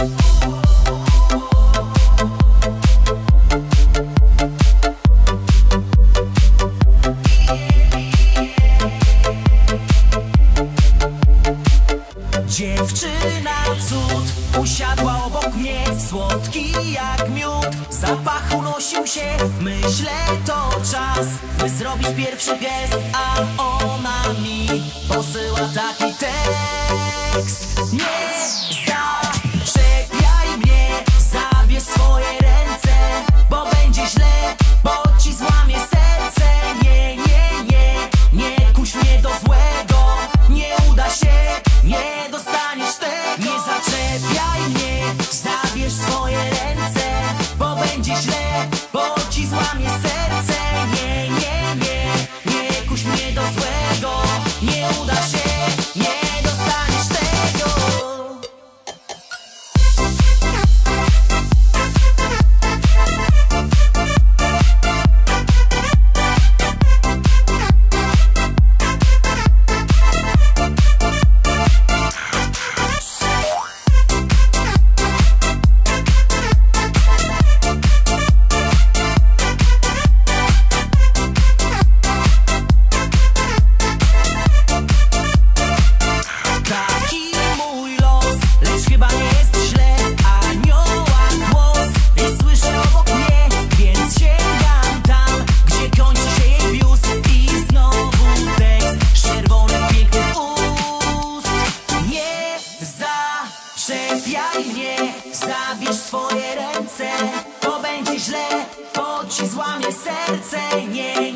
Dziewczyna cud usiadła obok mnie Słodki jak miód, zapach unosił się Myślę to czas, by zrobić pierwszy gest, a on ci źle, bo ci złamie serce. Jaj mnie, zabierz swoje ręce. To będzie źle, bo ci złamie serce. Nie